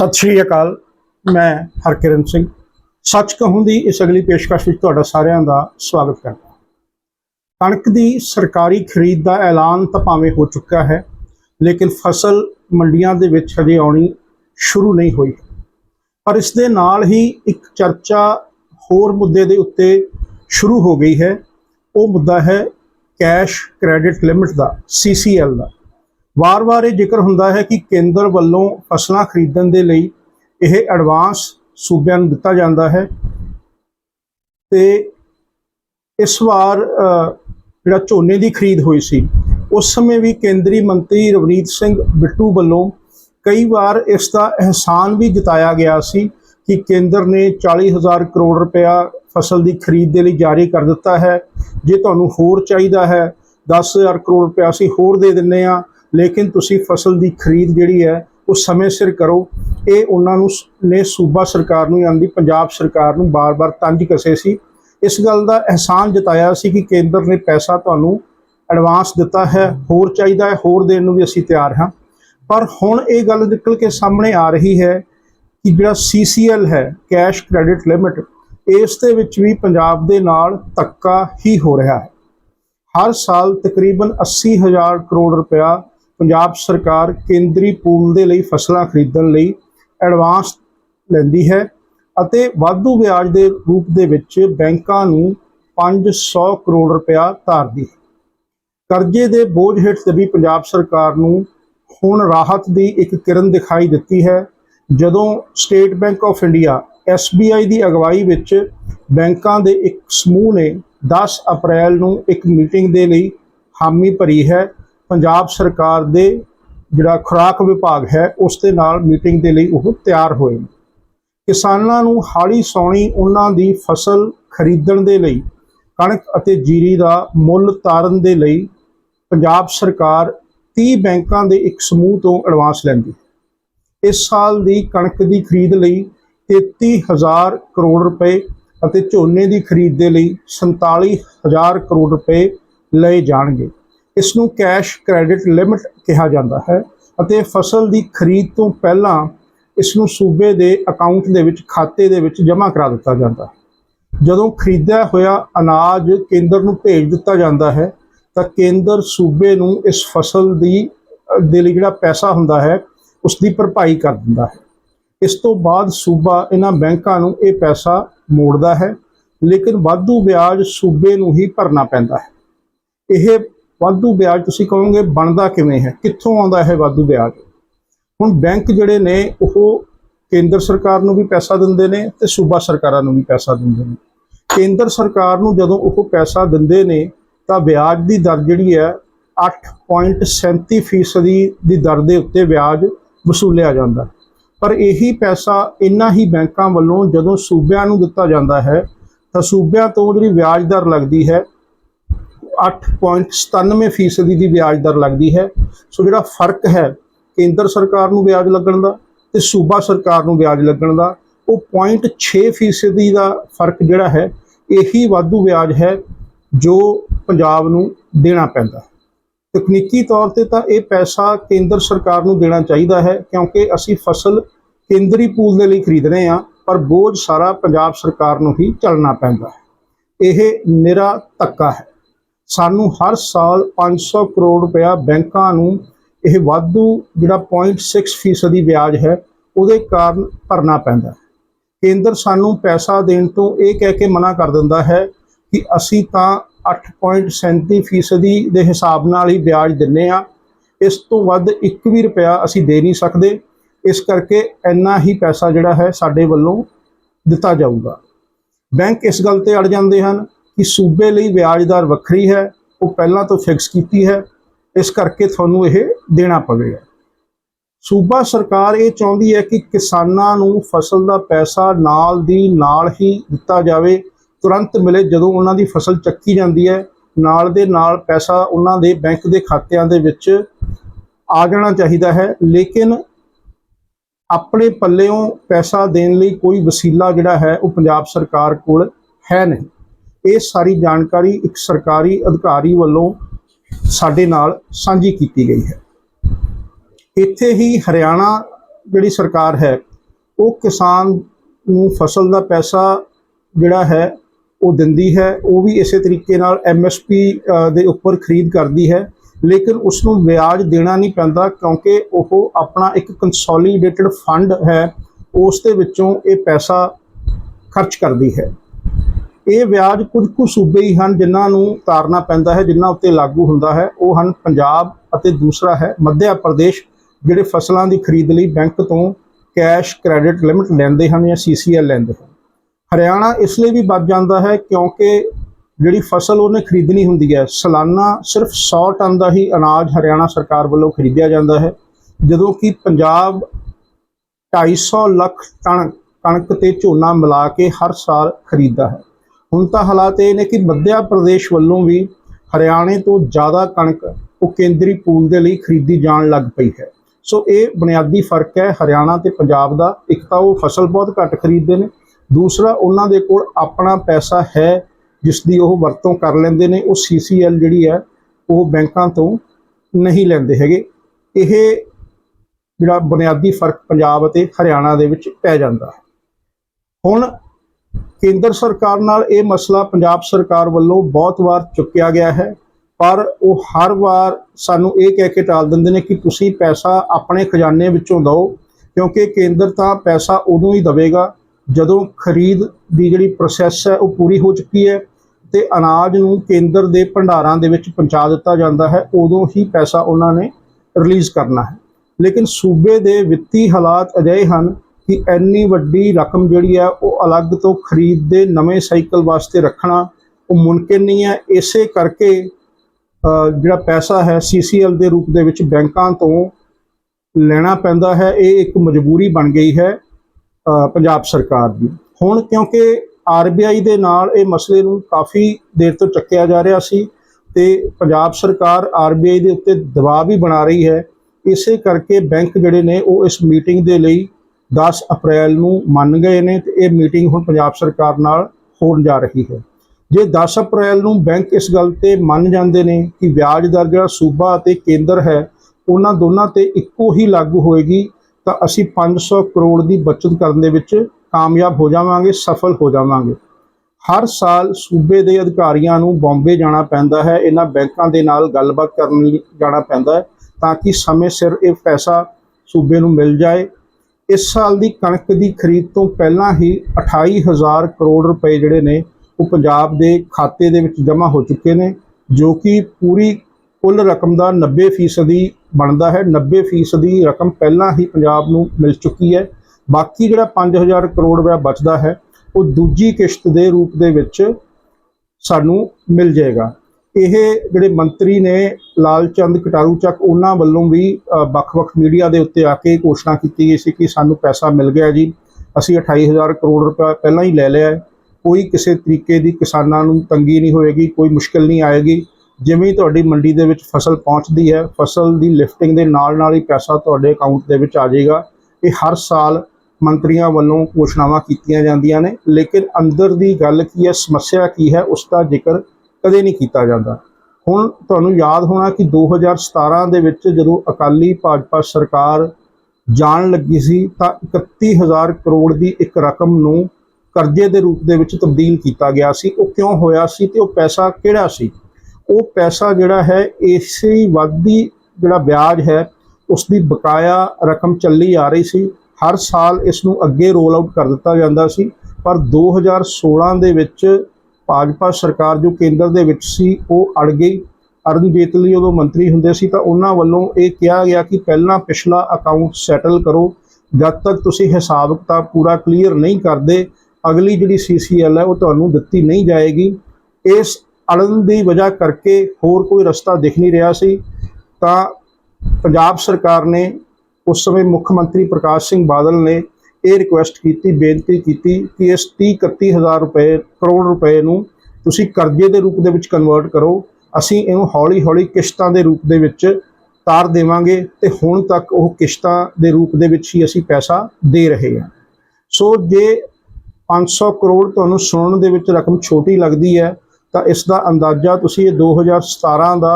ਸਤਿ ਸ਼੍ਰੀ ਅਕਾਲ, ਮੈਂ ਹਰਕਿਰਨ ਸਿੰਘ। ਸੱਚ ਕਹੂੰ ਦੀ ਇਸ ਅਗਲੀ ਪੇਸ਼ਕਸ਼ ਵਿੱਚ ਤੁਹਾਡਾ ਸਾਰਿਆਂ ਦਾ ਸਵਾਗਤ ਕਰਦਾ ਕਣਕ ਦੀ ਸਰਕਾਰੀ ਖਰੀਦ ਦਾ ਐਲਾਨ ਤਾਂ ਭਾਵੇਂ ਹੋ ਚੁੱਕਾ ਹੈ, ਲੇਕਿਨ ਫਸਲ ਮੰਡੀਆਂ ਦੇ ਵਿੱਚ ਹਜੇ ਆਉਣੀ ਸ਼ੁਰੂ ਨਹੀਂ ਹੋਈ। ਪਰ ਇਸ ਦੇ ਨਾਲ ਹੀ ਇੱਕ ਚਰਚਾ ਹੋਰ ਮੁੱਦੇ ਦੇ ਉੱਤੇ ਸ਼ੁਰੂ ਹੋ ਗਈ ਹੈ। ਉਹ ਮੁੱਦਾ ਹੈ ਕੈਸ਼ ਕ੍ਰੈਡਿਟ ਲਿਮਿਟ ਦਾ CCL ਦਾ। ਵਾਰ-ਵਾਰ ਇਹ ਜ਼ਿਕਰ ਹੁੰਦਾ ਹੈ ਕਿ ਕੇਂਦਰ ਵੱਲੋਂ ਫਸਲਾਂ ਖਰੀਦਣ ਦੇ ਲਈ ਇਹ ਐਡਵਾਂਸ ਸੂਬਿਆਂ ਨੂੰ ਦਿੱਤਾ ਜਾਂਦਾ ਹੈ। ਤੇ ਇਸ ਵਾਰ ਜਿਹੜਾ ਝੋਨੇ ਦੀ ਖਰੀਦ ਹੋਈ ਸੀ, ਉਸ ਸਮੇਂ ਵੀ ਕੇਂਦਰੀ ਮੰਤਰੀ ਰਵਨੀਤ ਸਿੰਘ ਬਿੱਟੂ ਵੱਲੋਂ ਕਈ ਵਾਰ ਇਸ ਦਾ ਅਹਿਸਾਨ ਵੀ ਜਤਾਇਆ ਗਿਆ ਸੀ ਕਿ ਕੇਂਦਰ ਨੇ 40000 ਕਰੋੜ ਰੁਪਇਆ ਫਸਲ ਦੀ ਖਰੀਦ ਦੇ ਲਈ ਜਾਰੀ ਕਰ ਦਿੱਤਾ ਹੈ। ਜੇ ਤੁਹਾਨੂੰ ਹੋਰ ਚਾਹੀਦਾ ਹੈ 10000 ਕਰੋੜ ਰੁਪਇਆ ਅਸੀਂ ਹੋਰ ਦੇ ਦਿੰਨੇ ਆ ਲੇਕਿਨ ਤੁਸੀਂ ਫਸਲ ਦੀ ਖਰੀਦ ਜਿਹੜੀ ਹੈ, ਉਹ ਸਮੇਂ ਸਿਰ ਕਰੋ। ਇਹ ਉਹਨਾਂ ਨੂੰ ਨੇ ਸੂਬਾ ਸਰਕਾਰ ਨੂੰ ਯਾਨੀ ਪੰਜਾਬ ਸਰਕਾਰ ਨੂੰ ਬਾਰ-ਬਾਰ ਤੰਜ ਕਸੇ ਸੀ। ਇਸ ਗੱਲ ਦਾ ਅਹਿਸਾਨ ਜਤਾਇਆ ਸੀ ਕਿ ਕੇਂਦਰ ਨੇ ਪੈਸਾ ਤੁਹਾਨੂੰ ਐਡਵਾਂਸ ਦਿੱਤਾ ਹੈ, ਹੋਰ ਚਾਹੀਦਾ ਹੈ, ਹੋਰ ਦੇਣ ਨੂੰ ਵੀ ਅਸੀਂ ਤਿਆਰ ਹਾਂ। ਪਰ ਹੁਣ ਇਹ ਗੱਲ ਨਿਕਲ ਕੇ ਸਾਹਮਣੇ ਆ ਰਹੀ ਹੈ ਕਿ ਜਿਹੜਾ CCL ਹੈ, ਕੈਸ਼ ਕ੍ਰੈਡਿਟ ਲਿਮਿਟ, ਇਸ ਦੇ ਵਿੱਚ ਵੀ ਪੰਜਾਬ ਦੇ ਨਾਲ ਧੱਕਾ ਹੀ ਹੋ ਰਿਹਾ ਹੈ। ਹਰ ਸਾਲ ਤਕਰੀਬਨ 80000 ਕਰੋੜ ਰੁਪਇਆ ਪੰਜਾਬ ਸਰਕਾਰ ਕੇਂਦਰੀ ਪੂਲ ਦੇ ਲਈ ਫਸਲਾਂ ਖਰੀਦਣ ਲਈ ਐਡਵਾਂਸ ਲੈਂਦੀ ਹੈ ਅਤੇ ਵਾਧੂ ਵਿਆਜ ਦੇ ਰੂਪ ਦੇ ਵਿੱਚ ਬੈਂਕਾਂ ਨੂੰ 500 ਕਰੋੜ ਰੁਪਇਆ ਧਾਰਦੀ ਹੈ। ਕਰਜ਼ੇ ਦੇ ਬੋਝ ਹੇਠ ਦਬੀ ਪੰਜਾਬ ਸਰਕਾਰ ਨੂੰ ਹੁਣ ਰਾਹਤ ਦੀ ਇੱਕ ਕਿਰਨ ਦਿਖਾਈ ਦਿੱਤੀ ਹੈ। ਜਦੋਂ State Bank of India SBI ਦੀ ਅਗਵਾਈ ਵਿੱਚ ਬੈਂਕਾਂ ਦੇ ਇੱਕ ਸਮੂਹ ਨੇ 10 ਅਪ੍ਰੈਲ ਨੂੰ ਇੱਕ ਮੀਟਿੰਗ ਦੇ ਲਈ ਹਾਮੀ ਭਰੀ ਹੈ। ਪੰਜਾਬ ਸਰਕਾਰ ਦੇ ਜਿਹੜਾ ਖੁਰਾਕ ਵਿਭਾਗ ਹੈ, ਉਸ ਦੇ ਨਾਲ ਮੀਟਿੰਗ ਦੇ ਲਈ ਉਹ ਤਿਆਰ ਹੋਏ ਨੇ। ਕਿਸਾਨਾਂ ਨੂੰ ਹਾੜੀ ਸੌਣੀ ਉਹਨਾਂ ਦੀ ਫਸਲ ਖਰੀਦਣ ਦੇ ਲਈ, ਕਣਕ ਅਤੇ ਜੀਰੀ ਦਾ ਮੁੱਲ ਤਾਰਨ ਦੇ ਲਈ ਪੰਜਾਬ ਸਰਕਾਰ 30 ਬੈਂਕਾਂ ਦੇ ਇੱਕ ਸਮੂਹ ਤੋਂ ਐਡਵਾਂਸ ਲੈਂਦੀ ਹੈ। ਇਸ ਸਾਲ ਦੀ ਕਣਕ ਦੀ ਖਰੀਦ ਲਈ 33000 ਕਰੋੜ ਰੁਪਏ ਅਤੇ ਝੋਨੇ ਦੀ ਖਰੀਦ ਦੇ ਲਈ 47000 ਕਰੋੜ ਰੁਪਏ ਲਏ ਜਾਣਗੇ। ਇਸ ਨੂੰ ਕੈਸ਼ ਕ੍ਰੈਡਿਟ ਲਿਮਿਟ ਕਿਹਾ ਜਾਂਦਾ ਹੈ ਅਤੇ ਫਸਲ ਦੀ ਖਰੀਦ ਤੋਂ ਪਹਿਲਾਂ ਇਸ ਨੂੰ ਸੂਬੇ ਦੇ ਅਕਾਊਂਟ ਦੇ ਵਿੱਚ, ਖਾਤੇ ਦੇ ਵਿੱਚ ਜਮ੍ਹਾਂ ਕਰਾ ਦਿੱਤਾ ਜਾਂਦਾ ਹੈ। ਜਦੋਂ ਖਰੀਦਿਆ ਹੋਇਆ ਅਨਾਜ ਕੇਂਦਰ ਨੂੰ ਭੇਜ ਦਿੱਤਾ ਜਾਂਦਾ ਹੈ, ਤਾਂ ਕੇਂਦਰ ਸੂਬੇ ਨੂੰ ਇਸ ਫਸਲ ਦੀ, ਦੇ ਲਈ ਜਿਹੜਾ ਪੈਸਾ ਹੁੰਦਾ ਹੈ ਉਸ ਦੀ ਭਰਪਾਈ ਕਰ ਦਿੰਦਾ ਹੈ। ਇਸ ਤੋਂ ਬਾਅਦ ਸੂਬਾ ਇਹਨਾਂ ਬੈਂਕਾਂ ਨੂੰ ਇਹ ਪੈਸਾ ਮੋੜਦਾ ਹੈ, ਲੇਕਿਨ ਵਾਧੂ ਵਿਆਜ ਸੂਬੇ ਨੂੰ ਹੀ ਭਰਨਾ ਪੈਂਦਾ ਹੈ। ਇਹ ਵਾਧੂ ਵਿਆਜ ਤੁਸੀਂ ਕਹੋਗੇ, ਬਣਦਾ ਕਿਵੇਂ ਹੈ? ਕਿੱਥੋਂ ਆਉਂਦਾ ਹੈ ਵਾਧੂ ਵਿਆਜ? ਹੁਣ ਬੈਂਕ ਜਿਹੜੇ ਨੇ, ਉਹ ਕੇਂਦਰ ਸਰਕਾਰ ਨੂੰ ਵੀ ਪੈਸਾ ਦਿੰਦੇ ਨੇ ਤੇ ਸੂਬਾ ਸਰਕਾਰਾਂ ਨੂੰ ਵੀ ਪੈਸਾ ਦਿੰਦੇ ਨੇ। ਕੇਂਦਰ ਸਰਕਾਰ ਨੂੰ ਜਦੋਂ ਉਹ ਪੈਸਾ ਦਿੰਦੇ ਨੇ, ਤਾਂ ਵਿਆਜ ਦੀ ਦਰ ਜਿਹੜੀ ਹੈ 8.37% ਫੀਸਦੀ ਦੀ ਦਰ ਦੇ ਉੱਤੇ ਵਿਆਜ ਵਸੂਲਿਆ ਜਾਂਦਾ। ਪਰ ਇਹੀ ਪੈਸਾ ਇਨ੍ਹਾਂ ਹੀ ਬੈਂਕਾਂ ਵੱਲੋਂ ਜਦੋਂ ਸੂਬਿਆਂ ਨੂੰ ਦਿੱਤਾ ਜਾਂਦਾ ਹੈ, ਤਾਂ ਸੂਬਿਆਂ ਤੋਂ ਜਿਹੜੀ ਵਿਆਜ ਦਰ ਲੱਗਦੀ ਹੈ 8.97% ਫੀਸਦੀ ਦੀ ਵਿਆਜ ਦਰ ਲੱਗਦੀ ਹੈ। ਸੋ ਜਿਹੜਾ ਫ਼ਰਕ ਹੈ ਕੇਂਦਰ ਸਰਕਾਰ ਨੂੰ ਵਿਆਜ ਲੱਗਣ ਦਾ ਤੇ ਸੂਬਾ ਸਰਕਾਰ ਨੂੰ ਵਿਆਜ ਲੱਗਣ ਦਾ, ਉਹ 0.6 ਫੀਸਦੀ ਦਾ ਫ਼ਰਕ ਜਿਹੜਾ ਹੈ, ਇਹੀ ਵਾਧੂ ਵਿਆਜ ਹੈ ਜੋ ਪੰਜਾਬ ਨੂੰ ਦੇਣਾ ਪੈਂਦਾ। ਹੈ ਤਕਨੀਕੀ ਤੌਰ ਤੇ ਤਾਂ ਇਹ ਪੈਸਾ ਕੇਂਦਰ ਸਰਕਾਰ ਨੂੰ ਦੇਣਾ ਚਾਹੀਦਾ ਹੈ, ਕਿਉਂਕਿ ਅਸੀਂ ਫਸਲ ਕੇਂਦਰੀ ਪੂਲ ਦੇ ਲਈ ਖਰੀਦ ਰਹੇ ਹਾਂ ਪਰ ਬੋਝ ਸਾਰਾ ਪੰਜਾਬ ਸਰਕਾਰ ਨੂੰ ਹੀ ਚੱਲਣਾ ਪੈਂਦਾ ਹੈ। ਇਹ ਨਿਰਾ ਧੱਕਾ ਹੈ। ਸਾਨੂੰ ਹਰ ਸਾਲ 500 ਕਰੋੜ ਰੁਪਇਆ ਬੈਂਕਾਂ ਨੂੰ ਇਹ ਵਾਧੂ ਜਿਹੜਾ 0.6 ਫੀਸਦੀ ਵਿਆਜ ਹੈ, ਉਹਦੇ ਕਾਰਨ ਭਰਨਾ ਪੈਂਦਾ ਹੈ। ਕੇਂਦਰ ਸਾਨੂੰ ਪੈਸਾ ਦੇਣ ਤੋਂ ਇਹ ਕਹਿ ਕੇ ਮਨਾ ਕਰ ਦਿੰਦਾ ਹੈ ਕਿ ਅਸੀਂ ਤਾਂ 8.37 ਫੀਸਦੀ ਦੇ ਹਿਸਾਬ ਨਾਲ ਹੀ ਵਿਆਜ ਦਿੰਨੇ ਆ। ਇਸ ਤੋਂ ਵੱਧ ਇੱਕ ਵੀ ਰੁਪਇਆ ਅਸੀਂ ਦੇ ਨਹੀਂ ਸਕਦੇ। ਇਸ ਕਰਕੇ ਇੰਨਾ ਹੀ ਪੈਸਾ ਜਿਹੜਾ ਹੈ ਸਾਡੇ ਵੱਲੋਂ ਦਿੱਤਾ ਜਾਊਗਾ। ਬੈਂਕ ਇਸ ਗੱਲ ਤੇ ਅੜ ਜਾਂਦੇ ਹਨ ਕਿ ਸੂਬੇ ਲਈ ਵਿਆਜ ਦਰ ਵੱਖਰੀ ਹੈ, ਉਹ ਪਹਿਲਾਂ ਤੋਂ ਫਿਕਸ ਕੀਤੀ ਹੈ, ਇਸ ਕਰਕੇ ਤੁਹਾਨੂੰ ਇਹ ਦੇਣਾ ਪਵੇਗਾ। ਸੂਬਾ ਸਰਕਾਰ ਇਹ ਚਾਹੁੰਦੀ ਹੈ ਕਿ ਕਿਸਾਨਾਂ ਨੂੰ ਫਸਲ ਦਾ ਪੈਸਾ ਨਾਲ ਦੀ ਨਾਲ ਹੀ ਦਿੱਤਾ ਜਾਵੇ, ਤੁਰੰਤ ਮਿਲੇ ਜਦੋਂ ਉਹਨਾਂ ਦੀ ਫਸਲ ਚੱਕੀ ਜਾਂਦੀ ਹੈ, ਨਾਲ ਦੇ ਨਾਲ ਪੈਸਾ ਉਹਨਾਂ ਦੇ ਬੈਂਕ ਦੇ ਖਾਤਿਆਂ ਦੇ ਵਿੱਚ ਆ ਜਾਣਾ ਚਾਹੀਦਾ ਹੈ, ਲੇਕਿਨ ਆਪਣੇ ਪੱਲਿਓਂ ਪੈਸਾ ਦੇਣ ਲਈ ਕੋਈ ਵਸੀਲਾ ਜਿਹੜਾ ਹੈ, ਉਹ ਪੰਜਾਬ ਸਰਕਾਰ ਕੋਲ ਹੈ ਨਹੀਂ। ਇਹ ਸਾਰੀ ਜਾਣਕਾਰੀ ਇੱਕ ਸਰਕਾਰੀ ਅਧਿਕਾਰੀ ਵੱਲੋਂ ਸਾਡੇ ਨਾਲ ਸਾਂਝੀ ਕੀਤੀ ਗਈ ਹੈ। ਇੱਥੇ ਹੀ ਹਰਿਆਣਾ ਜਿਹੜੀ ਸਰਕਾਰ ਹੈ, ਉਹ ਕਿਸਾਨ ਨੂੰ ਫਸਲ ਦਾ ਪੈਸਾ ਜਿਹੜਾ ਹੈ, ਉਹ ਦਿੰਦੀ ਹੈ। ਉਹ ਵੀ ਇਸੇ ਤਰੀਕੇ ਨਾਲ ਐਮਐਸਪੀ ਦੇ ਉੱਪਰ ਖਰੀਦ ਕਰਦੀ ਹੈ। ਲੇਕਿਨ ਉਸ ਨੂੰ ਵਿਆਜ ਦੇਣਾ ਨਹੀਂ ਪੈਂਦਾ ਕਿਉਂਕਿ ਉਹ ਆਪਣਾ ਇੱਕ ਕੰਸੋਲੀਡੇਟਡ ਫੰਡ ਹੈ, ਉਸ ਦੇ ਵਿੱਚੋਂ ਇਹ ਪੈਸਾ ਖਰਚ ਕਰਦੀ ਹੈ। ਇਹ ਵਿਆਜ ਕੁਝ ਕੁ ਸੂਬੇ ਹੀ ਹਨ ਜਿਨ੍ਹਾਂ ਨੂੰ ਉਤਾਰਨਾ ਪੈਂਦਾ ਹੈ, ਜਿਨ੍ਹਾਂ ਉੱਤੇ ਲਾਗੂ ਹੁੰਦਾ ਹੈ। ਉਹ ਹਨ ਪੰਜਾਬ ਅਤੇ ਦੂਸਰਾ ਹੈ ਮੱਧਿਆ ਪ੍ਰਦੇਸ਼, ਜਿਹੜੇ ਫਸਲਾਂ ਦੀ ਖਰੀਦ ਲਈ ਬੈਂਕ ਤੋਂ ਕੈਸ਼ ਕ੍ਰੈਡਿਟ ਲਿਮਿਟ ਲੈਂਦੇ ਹਨ ਜਾਂ ਸੀਸੀਐਲ ਲੈਂਦੇ ਹਨ। ਹਰਿਆਣਾ ਇਸ ਲਈ ਵੀ ਬਚ ਜਾਂਦਾ ਹੈ ਕਿਉਂਕਿ ਜਿਹੜੀ ਫਸਲ ਉਹਨੇ ਖਰੀਦਣੀ ਹੁੰਦੀ ਹੈ, ਸਾਲਾਨਾ ਸਿਰਫ 100 ਟਨ ਦਾ ਹੀ ਅਨਾਜ ਹਰਿਆਣਾ ਸਰਕਾਰ ਵੱਲੋਂ ਖਰੀਦਿਆ ਜਾਂਦਾ ਹੈ, ਜਦੋਂ ਕਿ ਪੰਜਾਬ 250 ਲੱਖ ਟਨ ਕਣਕ ਤੇ ਝੋਨਾ ਮਿਲਾ ਕੇ ਹਰ ਸਾਲ ਖਰੀਦਦਾ ਹੈ। ਹੁਣ ਤਾਂ ਹਾਲਾਤ ਇਹ ਨੇ ਕਿ ਮੱਧਿਆ ਪ੍ਰਦੇਸ਼ ਵੱਲੋਂ ਵੀ ਹਰਿਆਣੇ ਤੋਂ ਜ਼ਿਆਦਾ ਕਣਕ ਉਹ ਕੇਂਦਰੀ ਪੂਲ ਦੇ ਲਈ ਖਰੀਦੀ ਜਾਣ ਲੱਗ ਪਈ ਹੈ। ਸੋ ਇਹ ਬੁਨਿਆਦੀ ਫ਼ਰਕ ਹੈ, ਹਰਿਆਣਾ ਤੇ ਪੰਜਾਬ ਦਾ। ਇੱਕ ਤਾਂ ਉਹ ਫਸਲ ਬਹੁਤ ਘੱਟ ਖਰੀਦਦੇ ਨੇ। ਦੂਸਰਾ, ਉਹਨਾਂ ਦੇ ਕੋਲ ਆਪਣਾ ਪੈਸਾ ਹੈ ਜਿਸ ਦੀ ਉਹ ਵਰਤੋਂ ਕਰ ਲੈਂਦੇ ਨੇ। ਉਹ ਸੀਸੀਐਲ ਜਿਹੜੀ ਹੈ, ਉਹ ਬੈਂਕਾਂ ਤੋਂ ਨਹੀਂ ਲੈਂਦੇ ਹੈਗੇ। ਇਹ ਜਿਹੜਾ ਬੁਨਿਆਦੀ ਫ਼ਰਕ ਪੰਜਾਬ ਅਤੇ ਹਰਿਆਣਾ ਦੇ ਵਿੱਚ ਪੈ ਜਾਂਦਾ ਹੈ। ਹੁਣ ਕੇਂਦਰ ਸਰਕਾਰ ਨਾਲ ਇਹ ਮਸਲਾ ਪੰਜਾਬ ਸਰਕਾਰ ਵੱਲੋਂ ਬਹੁਤ ਵਾਰ ਚੁੱਕਿਆ ਗਿਆ ਹੈ। ਪਰ ਉਹ ਹਰ ਵਾਰ ਸਾਨੂੰ ਇਹ ਕਹਿ ਕੇ ਟਾਲ ਦਿੰਦੇ ਨੇ ਕਿ ਤੁਸੀਂ ਪੈਸਾ ਆਪਣੇ ਖਜ਼ਾਨੇ ਵਿੱਚੋਂ ਦਿਓ ਕਿਉਂਕਿ ਕੇਂਦਰ ਤਾਂ ਪੈਸਾ ਉਦੋਂ ਹੀ ਦੇਵੇਗਾ ਜਦੋਂ ਖਰੀਦ ਦੀ ਜਿਹੜੀ ਪ੍ਰੋਸੈਸ ਹੈ ਉਹ ਪੂਰੀ ਹੋ ਚੁੱਕੀ ਹੈ ਤੇ ਅਨਾਜ ਨੂੰ ਕੇਂਦਰ ਦੇ ਭੰਡਾਰਾਂ ਦੇ ਵਿੱਚ ਪਹੁੰਚਾ ਦਿੱਤਾ ਜਾਂਦਾ ਹੈ, ਉਦੋਂ ਹੀ ਪੈਸਾ ਉਹਨਾਂ ਨੇ ਰਿਲੀਜ਼ ਕਰਨਾ ਹੈ। ਲੇਕਿਨ ਸੂਬੇ ਦੇ ਵਿੱਤੀ ਹਾਲਾਤ ਅਜਿਹੇ ਹਨ ਕਿ ਇੰਨੀ ਵੱਡੀ ਰਕਮ ਜਿਹੜੀ ਹੈ ਉਹ ਅਲੱਗ ਤੋਂ ਖਰੀਦ ਦੇ ਨਵੇਂ ਸਾਈਕਲ ਵਾਸਤੇ ਰੱਖਣਾ ਉਹ ਮੁਮਕਿਨ ਨਹੀਂ ਹੈ। ਇਸੇ ਕਰਕੇ ਜਿਹੜਾ ਪੈਸਾ ਹੈ ਸੀਸੀਐਲ ਦੇ ਰੂਪ ਦੇ ਵਿੱਚ ਬੈਂਕਾਂ ਤੋਂ ਲੈਣਾ ਪੈਂਦਾ ਹੈ। ਇਹ ਇੱਕ ਮਜਬੂਰੀ ਬਣ ਗਈ ਹੈ ਪੰਜਾਬ ਸਰਕਾਰ ਦੀ। ਹੁਣ ਕਿਉਂਕਿ ਆਰਬੀਆਈ ਦੇ ਨਾਲ ਇਹ ਮਸਲੇ ਨੂੰ ਕਾਫੀ ਦੇਰ ਤੋਂ ਚੱਕਿਆ ਜਾ ਰਿਹਾ ਸੀ ਤੇ ਪੰਜਾਬ ਸਰਕਾਰ ਆਰਬੀਆਈ ਦੇ ਉੱਤੇ ਦਬਾਅ ਵੀ ਬਣਾ ਰਹੀ ਹੈ। ਇਸੇ ਕਰਕੇ ਬੈਂਕ ਜਿਹੜੇ ਨੇ ਉਹ ਇਸ ਮੀਟਿੰਗ ਦੇ ਲਈ 10 ਅਪ੍ਰੈਲ ਨੂੰ ਮੰਨ ਗਏ ਨੇ ਤੇ ਇਹ ਮੀਟਿੰਗ ਹੁਣ ਪੰਜਾਬ ਸਰਕਾਰ ਨਾਲ ਹੋਣ ਜਾ ਰਹੀ ਹੈ। ਜੇ 10 ਅਪ੍ਰੈਲ ਨੂੰ ਬੈਂਕ ਇਸ ਗੱਲ ਤੇ ਮੰਨ ਜਾਂਦੇ ਨੇ ਕਿ ਵਿਆਜ ਦਰ ਜਿਹੜਾ ਸੂਬਾ ਅਤੇ ਕੇਂਦਰ ਹੈ, ਉਹਨਾਂ ਦੋਨਾਂ ਤੇ ਇੱਕੋ ਹੀ ਲਾਗੂ ਹੋਏਗੀ, ਤਾਂ ਅਸੀਂ 500 ਕਰੋੜ ਦੀ ਬਚਤ ਕਰਨ ਦੇ ਵਿੱਚ ਕਾਮਯਾਬ ਹੋ ਜਾਵਾਂਗੇ, ਸਫਲ ਹੋ ਜਾਵਾਂਗੇ। ਹਰ ਸਾਲ ਸੂਬੇ ਦੇ ਅਧਿਕਾਰੀਆਂ ਨੂੰ ਬੰਬੇ ਜਾਣਾ ਪੈਂਦਾ ਹੈ, ਇਹਨਾਂ ਬੈਂਕਾਂ ਦੇ ਨਾਲ ਗੱਲਬਾਤ ਕਰਨ ਲਈ ਜਾਣਾ ਪੈਂਦਾ ਹੈ, ਤਾਂ ਕਿ ਸਮੇਂ ਸਿਰ ਇਹ ਪੈਸਾ ਸੂਬੇ ਨੂੰ ਮਿਲ ਜਾਏ ਇਸ ਸਾਲ ਦੀ ਕਣਕ ਦੀ ਖਰੀਦ ਤੋਂ ਪਹਿਲਾਂ ਹੀ 28000 ਕਰੋੜ ਰੁਪਏ ਜਿਹੜੇ ਨੇ ਉਹ ਪੰਜਾਬ ਦੇ ਖਾਤੇ ਦੇ ਵਿੱਚ ਜਮ੍ਹਾਂ ਹੋ ਚੁੱਕੇ ਨੇ, ਜੋ ਕਿ ਪੂਰੀ ਕੁੱਲ ਰਕਮ ਦਾ 90% ਹੀ ਬਣਦਾ ਹੈ। 90% ਦੀ ਰਕਮ ਪਹਿਲਾਂ ਹੀ ਪੰਜਾਬ ਨੂੰ ਮਿਲ ਚੁੱਕੀ ਹੈ। ਬਾਕੀ ਜਿਹੜਾ 5000 ਕਰੋੜ ਰੁਪਏ ਬਚਦਾ ਹੈ, ਉਹ ਦੂਜੀ ਕਿਸ਼ਤ ਦੇ ਰੂਪ ਦੇ ਵਿੱਚ ਸਾਨੂੰ ਮਿਲ ਜਾਏਗਾ। ਇਹ ਜਿਹੜੇ ਮੰਤਰੀ ਨੇ ਲਾਲ ਚੰਦ ਕਟਾਰੂ ਚੱਕ, ਉਹਨਾਂ ਵੱਲੋਂ ਵੀ ਵੱਖ-ਵੱਖ ਮੀਡੀਆ ਦੇ ਉੱਤੇ ਆ ਕੇ ਘੋਸ਼ਣਾ ਕੀਤੀ ਗਈ ਸੀ ਕਿ ਸਾਨੂੰ ਪੈਸਾ ਮਿਲ ਗਿਆ ਜੀ। ਅਸੀਂ 28000 ਕਰੋੜ ਰੁਪਏ ਪਹਿਲਾਂ ਹੀ ਲੈ ਲਿਆ ਹੈ। ਕੋਈ ਕਿਸੇ ਤਰੀਕੇ ਦੀ ਕਿਸਾਨਾਂ ਨੂੰ ਤੰਗੀ ਨਹੀਂ ਹੋਏਗੀ, ਕੋਈ ਮੁਸ਼ਕਲ ਨਹੀਂ ਆਏਗੀ। ਜਿਵੇਂ ਤੁਹਾਡੀ ਮੰਡੀ ਦੇ ਵਿੱਚ ਫਸਲ ਪਹੁੰਚਦੀ ਹੈ, ਫਸਲ ਦੀ ਲਿਫਟਿੰਗ ਦੇ ਨਾਲ ਨਾਲ ਹੀ ਪੈਸਾ ਤੁਹਾਡੇ ਅਕਾਊਂਟ ਦੇ ਵਿੱਚ ਆ ਜਾਏਗਾ। ਇਹ ਹਰ ਸਾਲ ਮੰਤਰੀਆਂ ਵੱਲੋਂ ਘੋਸ਼ਣਾਵਾਂ ਕੀਤੀਆਂ ਜਾਂਦੀਆਂ ਨੇ, ਲੇਕਿਨ ਅੰਦਰ ਦੀ ਗੱਲ ਕੀ ਹੈ, ਸਮੱਸਿਆ ਕੀ ਹੈ, ਉਸ ਦਾ ਜ਼ਿਕਰ ਕਦੇ ਨਹੀਂ ਕੀਤਾ ਜਾਂਦਾ। ਹੁਣ ਤੁਹਾਨੂੰ ਯਾਦ ਹੋਣਾ ਕਿ 2017 ਦੇ ਵਿੱਚ ਜਦੋਂ ਅਕਾਲੀ ਭਾਜਪਾ ਸਰਕਾਰ ਜਾਣ ਲੱਗੀ ਸੀ, ਤਾਂ 31000 ਕਰੋੜ ਦੀ ਇੱਕ ਰਕਮ ਨੂੰ ਕਰਜ਼ੇ ਦੇ ਰੂਪ ਦੇ ਵਿੱਚ ਤਬਦੀਲ ਕੀਤਾ ਗਿਆ ਸੀ। ਉਹ ਕਿਉਂ ਹੋਇਆ ਸੀ ਤੇ ਉਹ ਪੈਸਾ ਕਿਹੜਾ ਸੀ? ਉਹ ਪੈਸਾ ਜਿਹੜਾ ਹੈ, ਇਸੇ ਵੱਧਦੀ ਜਿਹੜਾ ਵਿਆਜ ਹੈ ਉਸ ਦੀ ਬਕਾਇਆ ਰਕਮ ਚੱਲੀ ਆ ਰਹੀ ਸੀ। ਹਰ ਸਾਲ ਇਸ ਨੂੰ ਅੱਗੇ ਰੋਲ ਆਊਟ ਕਰ ਦਿੱਤਾ ਜਾਂਦਾ ਸੀ। ਪਰ 2016 ਦੇ ਵਿੱਚ ਭਾਜਪਾ ਸਰਕਾਰ ਜੋ ਕੇਂਦਰ ਦੇ ਵਿੱਚ ਸੀ, ਉਹ ਅੜ ਗਈ। ਅਰੁਣ ਜੇਤਲੀ ਉਦੋਂ ਮੰਤਰੀ ਹੁੰਦੇ ਸੀ ਤਾਂ ਉਹਨਾਂ ਵੱਲੋਂ ਇਹ ਕਿਹਾ ਗਿਆ ਕਿ ਪਹਿਲਾਂ ਪਿਛਲਾ ਅਕਾਊਂਟ ਸੈਟਲ ਕਰੋ। ਜਦ ਤੱਕ ਤੁਸੀਂ ਹਿਸਾਬ ਕਿਤਾਬ ਪੂਰਾ ਕਲੀਅਰ ਨਹੀਂ ਕਰਦੇ, ਅਗਲੀ ਜਿਹੜੀ ਸੀਸੀਐਲ ਹੈ, ਉਹ ਤੁਹਾਨੂੰ ਦਿੱਤੀ ਨਹੀਂ ਜਾਏਗੀ। ਇਸ ਅੜਨ ਦੀ ਵਜ੍ਹਾ ਕਰਕੇ ਹੋਰ ਕੋਈ ਰਸਤਾ ਦਿਖ ਨਹੀਂ ਰਿਹਾ ਸੀ। ਤਾਂ ਪੰਜਾਬ ਸਰਕਾਰ ਨੇ ਉਸ ਸਮੇਂ ਮੁੱਖ ਮੰਤਰੀ ਪ੍ਰਕਾਸ਼ ਸਿੰਘ ਬਾਦਲ ਨੇ ਇਹ ਰਿਕੁਐਸਟ ਕੀਤੀ, ਬੇਨਤੀ ਕੀਤੀ ਕਿ ਇਸ 30 31000 ਰੁਪਏ, ਕਰੋੜ ਰੁਪਏ ਨੂੰ ਤੁਸੀਂ ਕਰਜ਼ੇ ਦੇ ਰੂਪ ਦੇ ਵਿੱਚ ਕਨਵਰਟ ਕਰੋ। ਅਸੀਂ ਇਹਨੂੰ ਹੌਲੀ-ਹੌਲੀ ਕਿਸ਼ਤਾਂ ਦੇ ਰੂਪ ਦੇ ਵਿੱਚ ਤਾਰ ਦੇਵਾਂਗੇ ਤੇ ਹੁਣ ਤੱਕ ਉਹ ਕਿਸ਼ਤਾਂ ਦੇ ਰੂਪ ਦੇ ਵਿੱਚ ਹੀ ਅਸੀਂ ਪੈਸਾ ਦੇ ਰਹੇ ਹਾਂ। ਸੋ ਜੇ 500 ਕਰੋੜ ਤੁਹਾਨੂੰ ਸੁਣਨ ਦੇ ਵਿੱਚ ਰਕਮ ਛੋਟੀ ਲੱਗਦੀ ਹੈ, ਤਾਂ ਇਸ ਦਾ ਅੰਦਾਜ਼ਾ ਤੁਸੀਂ ਇਹ 2017 ਦਾ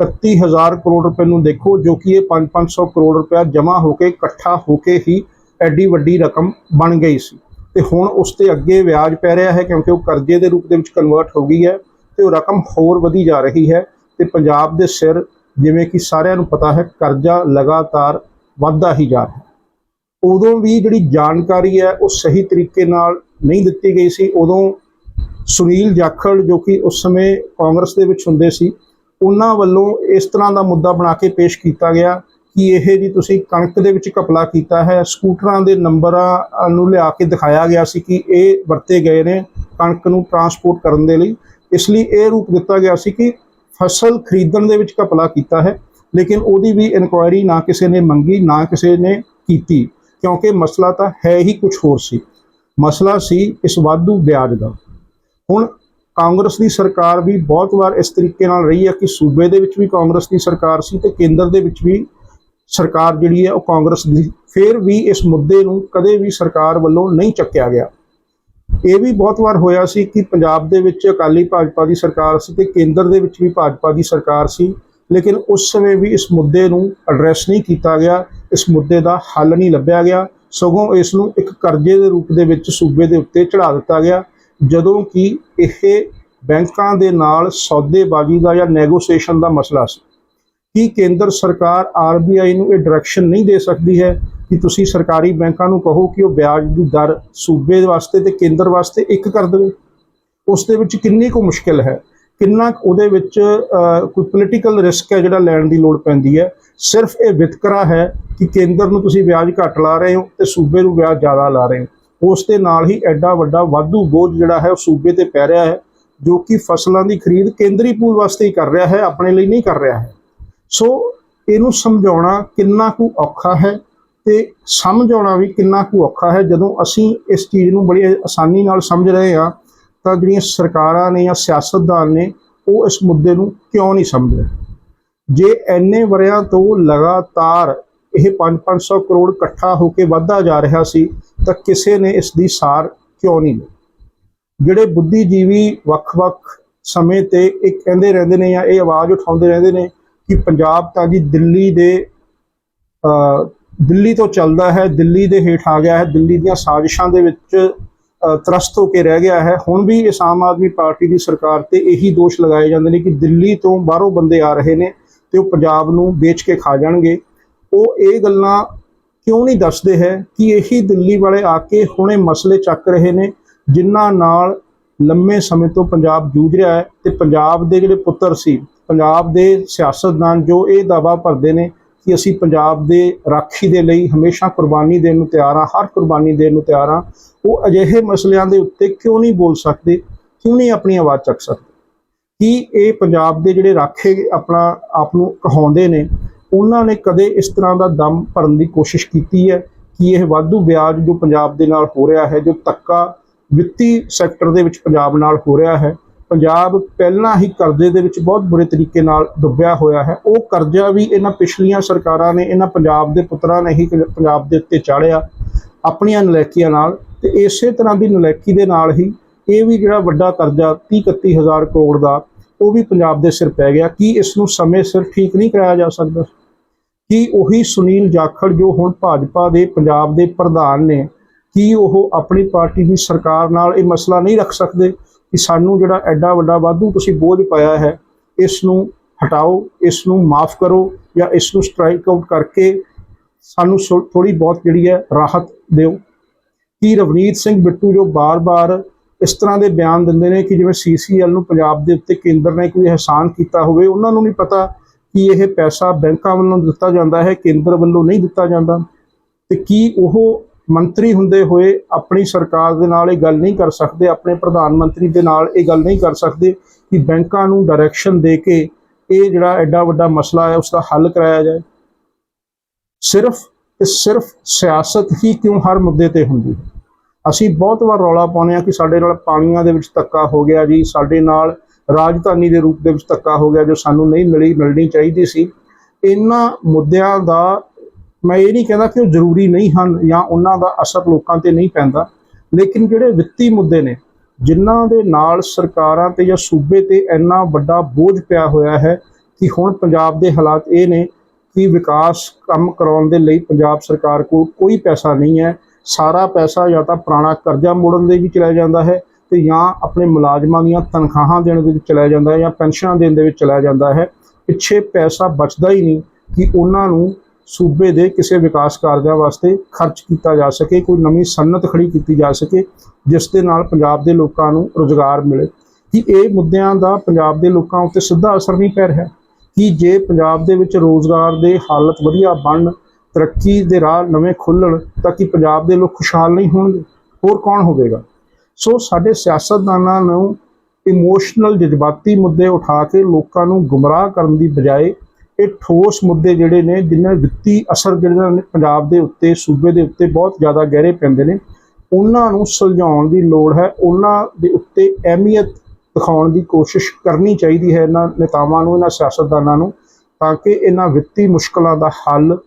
31000 ਕਰੋੜ ਰੁਪਏ ਨੂੰ ਦੇਖੋ, ਜੋ ਕਿ ਇਹ 5-500 ਕਰੋੜ ਰੁਪਏ ਜਮ੍ਹਾਂ ਹੋ ਕੇ ਇਕੱਠਾ ਹੋ ਕੇ ਹੀ ਐਡੀ ਵੱਡੀ ਰਕਮ ਬਣ ਗਈ ਸੀ। ਤੇ ਹੁਣ ਉਸ ਤੇ ਅੱਗੇ ਵਿਆਜ ਪੈ ਰਿਹਾ ਹੈ ਕਿਉਂਕਿ ਉਹ ਕਰਜ਼ੇ ਦੇ ਰੂਪ ਦੇ ਵਿੱਚ ਕਨਵਰਟ ਹੋ ਗਈ ਹੈ ਤੇ ਉਹ ਰਕਮ ਹੋਰ ਵਧੀ ਜਾ ਰਹੀ ਹੈ ਤੇ ਪੰਜਾਬ ਦੇ ਸਿਰ ਜਿਵੇਂ ਕਿ ਸਾਰਿਆਂ ਨੂੰ ਪਤਾ ਹੈ, ਕਰਜ਼ਾ ਲਗਾਤਾਰ ਵੱਧਦਾ ਹੀ ਜਾ ਰਿਹਾ ਹੈ। ਉਦੋਂ ਵੀ ਜਿਹੜੀ ਜਾਣਕਾਰੀ ਹੈ, ਉਹ ਸਹੀ ਤਰੀਕੇ ਨਾਲ ਨਹੀਂ ਦਿੱਤੀ ਗਈ ਸੀ। ਉਦੋਂ ਸੁਨੀਲ ਜਾਖੜ ਜੋ ਕਿ ਉਸ ਸਮੇਂ ਕਾਂਗਰਸ ਦੇ ਵਿੱਚ ਹੁੰਦੇ ਸੀ, ਉਹਨਾਂ ਵੱਲੋਂ ਇਸ ਤਰ੍ਹਾਂ ਦਾ ਮੁੱਦਾ ਬਣਾ ਕੇ ਪੇਸ਼ ਕੀਤਾ ਗਿਆ ਕਿ ਇਹ ਜੀ ਤੁਸੀਂ ਕਣਕ ਦੇ ਵਿੱਚ ਘਪਲਾ ਕੀਤਾ ਹੈ, ਸਕੂਟਰਾਂ ਦੇ ਨੰਬਰਾਂ ਨੂੰ ਲਿਆ ਕੇ ਦਿਖਾਇਆ ਗਿਆ ਸੀ ਕਿ ਇਹ ਵਰਤੇ ਗਏ ਨੇ ਕਣਕ ਨੂੰ ਟਰਾਂਸਪੋਰਟ ਕਰਨ ਦੇ ਲਈ। ਇਸ ਲਈ ਇਹ ਰੂਪ ਦਿੱਤਾ ਗਿਆ ਸੀ ਕਿ ਫਸਲ ਖਰੀਦਣ ਦੇ ਵਿੱਚ ਘਪਲਾ ਕੀਤਾ ਹੈ, ਲੇਕਿਨ ਉਹਦੀ ਵੀ ਇਨਕੁਆਇਰੀ ਨਾ ਕਿਸੇ ਨੇ ਮੰਗੀ, ਨਾ ਕਿਸੇ ਨੇ ਕੀਤੀ, ਕਿਉਂਕਿ ਮਸਲਾ ਤਾਂ ਹੈ ਹੀ ਕੁਝ ਹੋਰ ਸੀ। ਮਸਲਾ ਸੀ ਇਸ ਵਾਧੂ ਵਿਆਜ ਦਾ। ਹੁਣ ਕਾਂਗਰਸ ਦੀ ਸਰਕਾਰ ਵੀ ਬਹੁਤ ਵਾਰ ਇਸ ਤਰੀਕੇ ਨਾਲ ਰਹੀ ਹੈ ਕਿ ਸੂਬੇ ਦੇ ਵਿੱਚ ਵੀ ਕਾਂਗਰਸ ਦੀ ਸਰਕਾਰ ਸੀ ਤੇ ਕੇਂਦਰ ਦੇ ਵਿੱਚ ਵੀ ਸਰਕਾਰ ਜਿਹੜੀ ਹੈ ਉਹ ਕਾਂਗਰਸ ਦੀ, ਫਿਰ ਵੀ ਇਸ ਮੁੱਦੇ ਨੂੰ ਕਦੇ ਵੀ ਸਰਕਾਰ ਵੱਲੋਂ ਨਹੀਂ ਚੱਕਿਆ ਗਿਆ। ਇਹ ਵੀ ਬਹੁਤ ਵਾਰ ਹੋਇਆ ਸੀ ਕਿ ਪੰਜਾਬ ਦੇ ਵਿੱਚ ਅਕਾਲੀ ਭਾਜਪਾ ਦੀ ਸਰਕਾਰ ਸੀ ਤੇ ਕੇਂਦਰ ਦੇ ਵਿੱਚ ਵੀ ਭਾਜਪਾ ਦੀ ਸਰਕਾਰ ਸੀ, ਲੇਕਿਨ ਉਸ ਸਮੇਂ ਵੀ ਇਸ ਮੁੱਦੇ ਨੂੰ ਐਡਰੈਸ ਨਹੀਂ ਕੀਤਾ ਗਿਆ, ਇਸ ਮੁੱਦੇ ਦਾ ਹੱਲ ਨਹੀਂ ਲੱਭਿਆ ਗਿਆ। ਸਗੋਂ ਇਸ ਨੂੰ ਇੱਕ ਕਰਜ਼ੇ ਦੇ ਰੂਪ ਦੇ ਵਿੱਚ ਸੂਬੇ ਦੇ ਉੱਤੇ ਚੜਾ ਦਿੱਤਾ ਗਿਆ, ਜਦੋਂ ਕਿ ਇਹ ਬੈਂਕਾਂ ਦੇ ਨਾਲ ਸੌਦੇਬਾਜ਼ੀ ਦਾ ਜਾਂ ਨੈਗੋਸੀਏਸ਼ਨ ਦਾ ਮਸਲਾ ਸੀ। ਕੀ ਕੇਂਦਰ ਸਰਕਾਰ ਆਰਬੀਆਈ ਨੂੰ ਇਹ ਡਾਇਰੈਕਸ਼ਨ ਨਹੀਂ ਦੇ ਸਕਦੀ ਹੈ ਕਿ ਤੁਸੀਂ ਸਰਕਾਰੀ ਬੈਂਕਾਂ ਨੂੰ ਕਹੋ ਕਿ ਉਹ ਵਿਆਜ ਦੀ ਦਰ ਸੂਬੇ ਵਾਸਤੇ ਤੇ ਕੇਂਦਰ ਵਾਸਤੇ ਇੱਕ ਕਰ ਦੇਵੇ? ਉਸ ਦੇ ਵਿੱਚ ਕਿੰਨੀ ਕੁ ਮੁਸ਼ਕਿਲ ਹੈ? ਕਿੰਨਾ ਕੁ ਉਹਦੇ ਵਿੱਚ ਕੋਈ ਪੋਲੀਟੀਕਲ ਰਿਸਕ ਹੈ ਜਿਹੜਾ ਲੈਣ ਦੀ ਲੋੜ ਪੈਂਦੀ ਹੈ? ਸਿਰਫ ਇਹ ਵਿਤਕਰਾ ਹੈ ਕਿ ਕੇਂਦਰ ਨੂੰ ਤੁਸੀਂ ਵਿਆਜ ਘੱਟ ਲਾ ਰਹੇ ਹੋ ਤੇ ਸੂਬੇ ਨੂੰ ਵਿਆਜ ਜ਼ਿਆਦਾ ਲਾ ਰਹੇ ਹੋ। ਉਸ ਦੇ ਨਾਲ ਹੀ ਐਡਾ ਵੱਡਾ ਵਾਧੂ ਬੋਝ ਜਿਹੜਾ ਹੈ ਉਹ ਸੂਬੇ ਤੇ ਪੈ ਰਿਹਾ ਹੈ, ਜੋ ਕਿ ਫਸਲਾਂ ਦੀ ਖਰੀਦ ਕੇਂਦਰੀ ਪੂਲ ਵਾਸਤੇ ਹੀ ਕਰ ਰਿਹਾ ਹੈ, ਆਪਣੇ ਲਈ ਨਹੀਂ ਕਰ ਰਿਹਾ ਹੈ। ਸੋ ਇਹਨੂੰ ਸਮਝਾਉਣਾ ਕਿੰਨਾ ਕੁ ਔਖਾ ਹੈ ਤੇ ਸਮਝਾਉਣਾ ਵੀ ਕਿੰਨਾ ਕੁ ਔਖਾ ਹੈ। ਜਦੋਂ ਅਸੀਂ ਇਸ ਚੀਜ਼ ਨੂੰ ਬੜੀ ਆਸਾਨੀ ਨਾਲ ਸਮਝ ਰਹੇ ਹਾਂ, ਤਾਂ ਜਿਹੜੀਆਂ ਸਰਕਾਰਾਂ ਨੇ ਜਾਂ ਸਿਆਸਤਦਾਨ ਨੇ, ਉਹ ਇਸ ਮੁੱਦੇ ਨੂੰ ਕਿਉਂ ਨਹੀਂ ਸਮਝ ਰਹੇ ਜੇ ਐਨੇ ਵਰਿਆਂ ਤੋਂ ਲਗਾਤਾਰ ਇਹ 5-500 ਕਰੋੜ ਇਕੱਠਾ ਹੋ ਕੇ ਵੱਧਦਾ ਜਾ ਰਿਹਾ ਸੀ, ਤਾਂ ਕਿਸੇ ਨੇ ਇਸ ਦੀ ਸਾਰ ਕਿਉਂ ਨਹੀਂ ਲਈ? ਜਿਹੜੇ ਬੁੱਧੀਜੀਵੀ ਵੱਖ-ਵੱਖ ਸਮੇਂ ਤੇ ਇਹ ਕਹਿੰਦੇ ਰਹਿੰਦੇ ਨੇ ਜਾਂ ਇਹ ਆਵਾਜ਼ ਉਠਾਉਂਦੇ ਰਹਿੰਦੇ ਨੇ ਕਿ ਪੰਜਾਬ ਤਾਂ ਜੀ ਦਿੱਲੀ ਦੇ ਦਿੱਲੀ ਤੋਂ ਚੱਲਦਾ ਹੈ ਦਿੱਲੀ ਦੇ ਹੇਠ ਆ ਗਿਆ ਹੈ ਦਿੱਲੀ ਦੀਆਂ ਸਾਜ਼ਿਸ਼ਾਂ ਦੇ ਵਿੱਚ ਅ, ਤਰਸਤ ਹੋ ਕੇ ਰਹਿ ਗਿਆ ਹੈ। ਹੁਣ ਵੀ ਇਸ ਆਮ ਆਦਮੀ ਪਾਰਟੀ ਦੀ ਸਰਕਾਰ ਤੇ ਇਹੀ ਦੋਸ਼ ਲਗਾਏ ਜਾਂਦੇ ਨੇ ਕਿ ਦਿੱਲੀ ਤੋਂ ਬਾਹਰੋਂ ਬੰਦੇ ਆ ਰਹੇ ਨੇ ਤੇ ਉਹ ਪੰਜਾਬ ਨੂੰ ਵੇਚ ਕੇ ਖਾ ਜਾਣਗੇ। ਉਹ ਇਹ ਗੱਲਾਂ ਕਿਉਂ ਨਹੀਂ ਦੱਸਦੇ ਹੈ ਕਿ ਇਹੀ ਦਿੱਲੀ ਵਾਲੇ ਆ ਕੇ ਹੁਣੇ ਮਸਲੇ ਚੱਕ ਰਹੇ ਨੇ ਜਿਨ੍ਹਾਂ ਨਾਲ ਲੰਮੇ ਸਮੇਂ ਤੋਂ ਪੰਜਾਬ ਜੂਝ ਰਿਹਾ ਹੈ ਤੇ ਪੰਜਾਬ ਦੇ ਜਿਹੜੇ ਪੁੱਤਰ ਸੀ ਪੰਜਾਬ ਦੇ ਸਿਆਸਤਦਾਨ ਜੋ ਇਹ ਦਾਵਾ ਭਰਦੇ ਨੇ ਕਿ ਅਸੀਂ ਪੰਜਾਬ ਦੇ ਰਾਖੀ ਦੇ ਲਈ ਹਮੇਸ਼ਾ ਕੁਰਬਾਨੀ ਦੇਣ ਨੂੰ ਤਿਆਰ ਹਾਂ, ਹਰ ਕੁਰਬਾਨੀ ਦੇਣ ਨੂੰ ਤਿਆਰ ਹਾਂ, ਉਹ ਅਜਿਹੇ ਮਸਲਿਆਂ ਦੇ ਉੱਤੇ ਕਿਉਂ ਨਹੀਂ ਬੋਲ ਸਕਦੇ, ਕਿਉਂ ਨਹੀਂ ਆਪਣੀ ਆਵਾਜ਼ ਚੱਕ ਸਕਦੇ? ਕੀ ਇਹ ਪੰਜਾਬ ਦੇ ਜਿਹੜੇ ਰਾਖੇ ਆਪਣਾ ਆਪ ਨੂੰ ਕਹਾਉਂਦੇ ਨੇ, ਉਹਨਾਂ ਨੇ ਕਦੇ ਇਸ ਤਰ੍ਹਾਂ ਦਾ ਦਮ ਭਰਨ ਦੀ ਕੋਸ਼ਿਸ਼ ਕੀਤੀ ਹੈ? ਕਿ ਇਹ ਵਾਧੂ ਵਿਆਜ ਜੋ ਪੰਜਾਬ ਦੇ ਨਾਲ ਹੋ ਰਿਹਾ ਹੈ, ਜੋ ਤੱਕਾ ਵਿੱਤੀ ਸੈਕਟਰ ਦੇ ਵਿੱਚ ਪੰਜਾਬ ਨਾਲ ਹੋ ਰਿਹਾ ਹੈ ਪੰਜਾਬ ਪਹਿਲਾਂ ਹੀ ਕਰਜ਼ੇ ਦੇ ਵਿੱਚ ਬਹੁਤ ਬੁਰੇ ਤਰੀਕੇ ਨਾਲ ਡੁੱਬਿਆ ਹੋਇਆ ਹੈ। ਉਹ ਕਰਜ਼ਾ ਵੀ ਇਹਨਾਂ ਪਿਛਲੀਆਂ ਸਰਕਾਰਾਂ ਨੇ, ਇਹਨਾਂ ਪੰਜਾਬ ਦੇ ਪੁੱਤਰਾਂ ਨੇ ਹੀ ਪੰਜਾਬ ਦੇ ਉੱਤੇ ਚਾੜਿਆ ਆਪਣੀਆਂ ਨਲੈਕੀਆਂ ਨਾਲ ਤੇ ਇਸੇ ਤਰ੍ਹਾਂ ਦੀ ਨਲੈਕੀ ਦੇ ਨਾਲ ਹੀ ਇਹ ਵੀ ਜਿਹੜਾ ਵੱਡਾ ਕਰਜ਼ਾ 30 31 ਹਜ਼ਾਰ ਕਰੋੜ ਦਾ, ਉਹ ਵੀ ਪੰਜਾਬ ਦੇ ਸਿਰ ਪੈ ਗਿਆ। ਕੀ ਇਸ ਨੂੰ ਸਮੇਂ ਸਿਰ ਠੀਕ ਨਹੀਂ ਕਰਾਇਆ ਜਾ ਸਕਦਾ? ਕੀ ਉਹੀ ਸੁਨੀਲ ਜਾਖੜ ਜੋ ਹੁਣ ਭਾਜਪਾ ਦੇ, ਪੰਜਾਬ ਦੇ ਪ੍ਰਧਾਨ ਨੇ, ਕੀ ਉਹ ਆਪਣੀ ਪਾਰਟੀ ਦੀ ਸਰਕਾਰ ਨਾਲ ਇਹ ਮਸਲਾ ਨਹੀਂ ਰੱਖ ਸਕਦੇ? ਕਿ ਸਾਨੂੰ ਜਿਹੜਾ ਐਡਾ ਵੱਡਾ ਵਾਧੂ ਤੁਸੀਂ ਬੋਝ ਪਾਇਆ ਹੈ, ਇਸ ਨੂੰ ਹਟਾਓ, ਇਸ ਨੂੰ ਮਾਫ ਕਰੋ ਜਾਂ ਇਸ ਨੂੰ ਸਟ੍ਰਾਈਕ ਆਊਟ ਕਰਕੇ ਸਾਨੂੰ ਥੋੜੀ ਬਹੁਤ ਜਿਹੜੀ ਹੈ ਰਾਹਤ ਦਿਓ। ਕੀ ਰਵਨੀਤ ਸਿੰਘ ਬਿੱਟੂ ਜੋ ਬਾਰ-ਬਾਰ ਇਸ ਤਰ੍ਹਾਂ ਦੇ ਬਿਆਨ ਦਿੰਦੇ ਨੇ ਕਿ ਜਿਵੇਂ ਸੀਸੀਐਲ ਨੂੰ ਪੰਜਾਬ ਦੇ ਉੱਤੇ ਕੇਂਦਰ ਨੇ ਕੋਈ ਅਹਿਸਾਨ ਕੀਤਾ ਹੋਵੇ, ਉਹਨਾਂ ਨੂੰ ਨਹੀਂ ਪਤਾ ਕਿ ਇਹ ਪੈਸਾ ਬੈਂਕਾਂ ਵੱਲੋਂ ਦਿੱਤਾ ਜਾਂਦਾ ਹੈ, ਕੇਂਦਰ ਵੱਲੋਂ ਨਹੀਂ ਦਿੱਤਾ ਜਾਂਦਾ। ਤੇ ਕੀ ਉਹ ਮੰਤਰੀ ਹੁੰਦੇ ਹੋਏ ਆਪਣੀ ਸਰਕਾਰ ਦੇ ਨਾਲ ਇਹ ਗੱਲ ਨਹੀਂ ਕਰ ਸਕਦੇ, ਆਪਣੇ ਪ੍ਰਧਾਨ ਮੰਤਰੀ ਦੇ ਨਾਲ ਇਹ ਗੱਲ ਨਹੀਂ ਕਰ ਸਕਦੇ ਕਿ ਬੈਂਕਾਂ ਨੂੰ ਡਾਇਰੈਕਸ਼ਨ ਦੇ ਕੇ ਇਹ ਜਿਹੜਾ ਐਡਾ ਵੱਡਾ ਮਸਲਾ ਹੈ ਉਸ ਦਾ ਹੱਲ ਕਰਾਇਆ ਜਾਏ। ਸਿਰਫ ਤੇ ਸਿਰਫ ਸਿਆਸਤ ਹੀ ਕਿਉਂ ਹਰ ਮੁੱਦੇ ਤੇ ਹੁੰਦੀ ਹੈ? ਅਸੀਂ ਬਹੁਤ ਵਾਰ ਰੌਲਾ ਪਾਉਂਦੇ ਹਾਂ ਕਿ ਸਾਡੇ ਨਾਲ ਪਾਣੀਆਂ ਦੇ ਵਿੱਚ ਧੱਕਾ ਹੋ ਗਿਆ ਜੀ, ਸਾਡੇ ਨਾਲ ਰਾਜਧਾਨੀ ਦੇ ਰੂਪ ਦੇ ਵਿੱਚ ਧੱਕਾ ਹੋ ਗਿਆ ਜੋ ਸਾਨੂੰ ਨਹੀਂ ਮਿਲੀ, ਮਿਲਣੀ ਚਾਹੀਦੀ ਸੀ। ਇਹਨਾਂ ਮੁੱਦਿਆਂ ਦਾ ਮੈਂ ਇਹ ਨਹੀਂ ਕਹਿੰਦਾ ਕਿ ਉਹ ਜ਼ਰੂਰੀ ਨਹੀਂ ਹਨ ਜਾਂ ਉਹਨਾਂ ਦਾ ਅਸਰ ਲੋਕਾਂ ਤੇ ਨਹੀਂ ਪੈਂਦਾ, ਲੇਕਿਨ ਜਿਹੜੇ ਵਿੱਤੀ ਮੁੱਦੇ ਨੇ, ਜਿਨ੍ਹਾਂ ਦੇ ਨਾਲ ਸਰਕਾਰਾਂ ਤੇ ਜਾਂ ਸੂਬੇ ਤੇ ਇੰਨਾ ਵੱਡਾ ਬੋਝ ਪਿਆ ਹੋਇਆ ਹੈ ਕਿ ਹੁਣ ਪੰਜਾਬ ਦੇ ਹਾਲਾਤ ਇਹ ਨੇ ਕਿ ਵਿਕਾਸ ਕੰਮ ਕਰਾਉਣ ਦੇ ਲਈ ਪੰਜਾਬ ਸਰਕਾਰ ਕੋਲ ਕੋਈ ਪੈਸਾ ਨਹੀਂ ਹੈ। ਸਾਰਾ ਪੈਸਾ ਜਾਂ ਤਾਂ ਪੁਰਾਣਾ ਕਰਜ਼ਾ ਮੋੜਨ ਦੇ ਵਿੱਚ ਚਲਾ ਜਾਂਦਾ ਹੈ ਤੇ ਜਾਂ ਆਪਣੇ ਮੁਲਾਜ਼ਮਾਂ ਦੀਆਂ ਤਨਖਾਹਾਂ ਦੇਣ ਦੇ ਵਿੱਚ ਚਲਾ ਜਾਂਦਾ ਹੈ ਜਾਂ ਪੈਨਸ਼ਨਾਂ ਦੇਣ ਦੇ ਵਿੱਚ ਚਲਾ ਜਾਂਦਾ ਹੈ। ਪਿੱਛੇ ਪੈਸਾ ਬਚਦਾ ਹੀ ਨਹੀਂ ਕਿ ਉਹਨਾਂ ਨੂੰ ਸੂਬੇ ਦੇ ਕਿਸੇ ਵਿਕਾਸ ਕਾਰਜਾਂ ਵਾਸਤੇ ਖਰਚ ਕੀਤਾ ਜਾ ਸਕੇ, ਕੋਈ ਨਵੀਂ ਸਨਅਤ ਖੜੀ ਕੀਤੀ ਜਾ ਸਕੇ, ਜਿਸ ਦੇ ਨਾਲ ਪੰਜਾਬ ਦੇ ਲੋਕਾਂ ਨੂੰ ਰੁਜ਼ਗਾਰ ਮਿਲੇ। ਕਿ ਇਹ ਮੁੱਦਿਆਂ ਦਾ ਪੰਜਾਬ ਦੇ ਲੋਕਾਂ ਉੱਤੇ ਸਿੱਧਾ ਅਸਰ ਨਹੀਂ ਪੈ ਰਿਹਾ? ਕਿ ਜੇ ਪੰਜਾਬ ਦੇ ਵਿੱਚ ਰੋਜ਼ਗਾਰ ਦੇ ਹਾਲਤ ਵਧੀਆ ਬਣਨ, ਤਰੱਕੀ ਦੇ ਰਾਹ ਨਵੇਂ ਖੁੱਲਣ ਤਾਂ ਕਿ ਪੰਜਾਬ ਦੇ ਲੋਕ ਖੁਸ਼ਹਾਲ ਨਹੀਂ ਹੋਣਗੇ? ਹੋਰ ਕੌਣ ਹੋਵੇਗਾ? ਸੋ ਸਾਡੇ ਸਿਆਸਤਦਾਨਾਂ ਨੂੰ ਇਮੋਸ਼ਨਲ ਜਜ਼ਬਾਤੀ ਮੁੱਦੇ ਉਠਾ ਕੇ ਲੋਕਾਂ ਨੂੰ ਗੁੰਮਰਾਹ ਕਰਨ ਦੀ ਬਜਾਏ ਇਹ ਠੋਸ ਮੁੱਦੇ ਜਿਹੜੇ ਨੇ, ਜਿਨ੍ਹਾਂ ਵਿੱਤੀ ਅਸਰ ਜਿਹੜਾ ਨੇ ਪੰਜਾਬ ਦੇ ਉੱਤੇ, ਸੂਬੇ ਦੇ ਉੱਤੇ ਬਹੁਤ ਜ਼ਿਆਦਾ ਗਹਿਰੇ ਪੈਂਦੇ ਨੇ, ਉਹਨਾਂ ਨੂੰ ਸੁਲਝਾਉਣ ਦੀ ਲੋੜ ਹੈ। ਉਹਨਾਂ ਦੇ ਉੱਤੇ ਅਹਿਮੀਅਤ ਦਿਖਾਉਣ ਦੀ ਕੋਸ਼ਿਸ਼ ਕਰਨੀ ਚਾਹੀਦੀ ਹੈ ਇਹਨਾਂ ਨੇਤਾਵਾਂ ਨੂੰ, ਇਹਨਾਂ ਸਿਆਸਤਦਾਨਾਂ ਨੂੰ, ਤਾਂ ਕਿ ਇਹਨਾਂ ਵਿੱਤੀ ਮੁਸ਼ਕਲਾਂ ਦਾ ਹੱਲ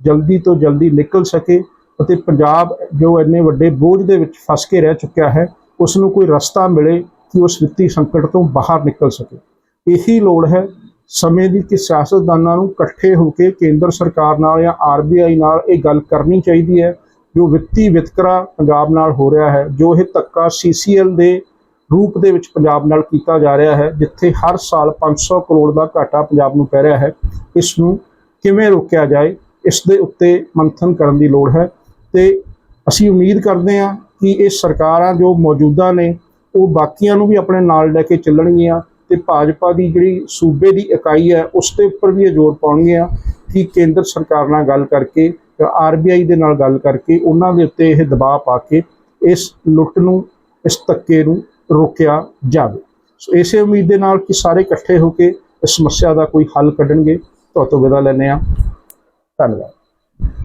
ਜਲਦੀ ਤੋਂ ਜਲਦੀ ਨਿਕਲ ਸਕੇ ਅਤੇ ਪੰਜਾਬ ਜੋ ਇੰਨੇ ਵੱਡੇ ਬੋਝ ਦੇ ਵਿੱਚ ਫਸ ਕੇ ਰਹਿ ਚੁੱਕਿਆ ਹੈ ਉਸ ਨੂੰ ਕੋਈ ਰਸਤਾ ਮਿਲੇ ਕਿ ਉਸ ਵਿੱਤੀ ਸੰਕਟ ਤੋਂ ਬਾਹਰ ਨਿਕਲ ਸਕੇ। ਇਹੀ ਲੋੜ ਹੈ ਸਮੇਂ ਦੀ ਕਿ ਸਿਆਸਤਦਾਨਾਂ ਨੂੰ ਇਕੱਠੇ ਹੋ ਕੇ ਕੇਂਦਰ ਸਰਕਾਰ ਨਾਲ ਜਾਂ ਆਰਬੀਆਈ ਨਾਲ ਇਹ ਗੱਲ ਕਰਨੀ ਚਾਹੀਦੀ ਹੈ, ਜੋ ਵਿੱਤੀ ਵਿਤਕਰਾ ਪੰਜਾਬ ਨਾਲ ਹੋ ਰਿਹਾ ਹੈ, ਜੋ ਇਹ ਧੱਕਾ ਸੀਸੀਐਲ ਦੇ ਰੂਪ ਦੇ ਵਿੱਚ ਪੰਜਾਬ ਨਾਲ ਕੀਤਾ ਜਾ ਰਿਹਾ ਹੈ, ਜਿੱਥੇ ਹਰ ਸਾਲ 500 ਕਰੋੜ ਦਾ ਘਾਟਾ ਪੰਜਾਬ ਨੂੰ ਪੈ ਰਿਹਾ ਹੈ, ਇਸ ਨੂੰ ਕਿਵੇਂ ਰੋਕਿਆ ਜਾਏ, ਇਸ ਦੇ ਉੱਤੇ ਮੰਥਨ ਕਰਨ ਦੀ ਲੋੜ ਹੈ। ਤੇ ਅਸੀਂ ਉਮੀਦ ਕਰਦੇ ਹਾਂ ਕਿ ਇਹ ਸਰਕਾਰਾਂ ਜੋ ਮੌਜੂਦਾ ਨੇ, ਉਹ ਬਾਕੀਆਂ ਨੂੰ ਵੀ ਆਪਣੇ ਨਾਲ ਲੈ ਕੇ ਚੱਲਣਗੀਆਂ ਤੇ ਭਾਜਪਾ ਦੀ ਜਿਹੜੀ ਸੂਬੇ ਦੀ ਇਕਾਈ ਹੈ, ਉਸ ਦੇ ਉੱਪਰ ਵੀ ਇਹ ਜ਼ੋਰ ਪਾਉਣਗੇ ਪਾਉਣਗੀਆਂ ਕਿ ਕੇਂਦਰ ਸਰਕਾਰ ਨਾਲ ਗੱਲ ਕਰਕੇ ਆਰਬੀਆਈ ਦੇ ਨਾਲ ਗੱਲ ਕਰਕੇ, ਉਹਨਾਂ ਦੇ ਉੱਤੇ ਇਹ ਦਬਾਅ ਪਾ ਕੇ ਇਸ ਲੁੱਟ ਨੂੰ, ਇਸ ਧੱਕੇ ਨੂੰ ਰੋਕਿਆ ਜਾਵੇ। ਸੋ ਇਸੇ ਉਮੀਦ ਦੇ ਨਾਲ ਕਿ ਸਾਰੇ ਇਕੱਠੇ ਹੋ ਕੇ ਇਸ ਸਮੱਸਿਆ ਦਾ ਕੋਈ ਹੱਲ ਕੱਢਣਗੇ। ਤੁਹਾਤੋਂ ਤੋਂ ਵਿਦਾ ਲੈਂਦੇ ਹਾਂ। ਧੰਨਵਾਦ।